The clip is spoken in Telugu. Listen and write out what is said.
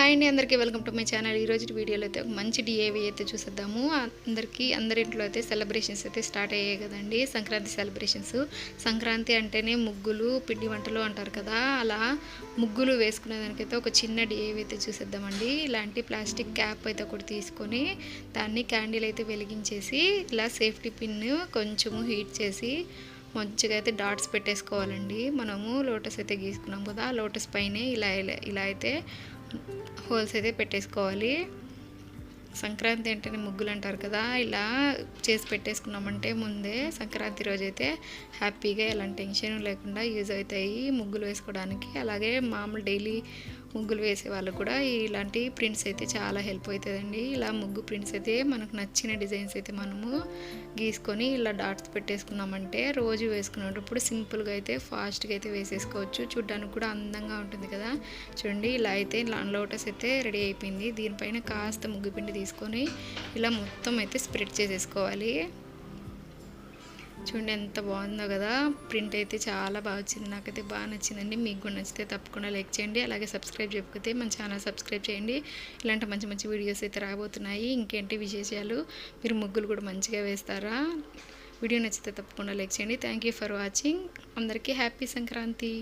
హాయ్ అండి అందరికీ వెల్కమ్ టు మై ఛానల్. ఈరోజు వీడియోలో అయితే ఒక మంచి డిఏవి అయితే చూసేద్దాము. అందరికీ అందరింట్లో అయితే సెలబ్రేషన్స్ అయితే స్టార్ట్ అయ్యాయి కదండి. సంక్రాంతి సెలబ్రేషన్స్. సంక్రాంతి అంటేనే ముగ్గులు పిండి వంటలు అంటారు కదా. అలా ముగ్గులు వేసుకునేదానికైతే ఒక చిన్న డిఏవి అయితే చూసేద్దామండి. ఇలాంటి ప్లాస్టిక్ క్యాప్ అయితే ఒకటి తీసుకొని దాన్ని క్యాండిల్ అయితే వెలిగించేసి ఇలా సేఫ్టీ పిన్ కొంచెము హీట్ చేసి మంచిగా అయితే డాట్స్ పెట్టేసుకోవాలండి. మనము లోటస్ అయితే గీసుకున్నాం కదా లోటస్ పైనే ఇలా ఇలా ఇలా అయితే హోల్స్ అయితే పెట్టేసుకోవాలి. సంక్రాంతి అంటేనే ముగ్గులు అంటారు కదా ఇలా చేసి పెట్టేసుకున్నామంటే ముందే సంక్రాంతి రోజు అయితే హ్యాపీగా ఎలాంటి టెన్షన్ లేకుండా యూజ్ అవుతాయి ముగ్గులు వేసుకోవడానికి. అలాగే మామూలు డైలీ ముగ్గులు వేసే వాళ్ళకు కూడా ఇలాంటి ప్రింట్స్ అయితే చాలా హెల్ప్ అవుతుందండి. ఇలా ముగ్గు ప్రింట్స్ అయితే మనకు నచ్చిన డిజైన్స్ అయితే మనము గీసుకొని ఇలా డాట్స్ పెట్టేసుకున్నామంటే రోజు వేసుకునేటప్పుడు సింపుల్గా అయితే ఫాస్ట్గా అయితే వేసేసుకోవచ్చు. చూడ్డానికి కూడా అందంగా ఉంటుంది కదా. చూడండి ఇలా అయితే లోటస్ అయితే రెడీ అయిపోయింది. దీనిపైన కాస్త ముగ్గు పిండి తీసుకొని ఇలా మొత్తం అయితే స్ప్రెడ్ చేసేసుకోవాలి. చూడండి ఎంత బాగుందో కదా. ప్రింట్ అయితే చాలా బాగా వచ్చింది. నాకైతే బాగా నచ్చిందండి. మీకు కూడా నచ్చితే తప్పకుండా లైక్ చేయండి. అలాగే సబ్స్క్రైబ్ చెప్పుకుంటే మన ఛానల్ సబ్స్క్రైబ్ చేయండి. ఇలాంటి మంచి మంచి వీడియోస్ అయితే రాబోతున్నాయి. ఇంకేంటి విశేషాలు? మీరు ముగ్గులు కూడా మంచిగా వేస్తారా? వీడియో నచ్చితే తప్పకుండా లైక్ చేయండి. థ్యాంక్ యూ ఫర్ వాచింగ్ అందరికీ హ్యాపీ సంక్రాంతి.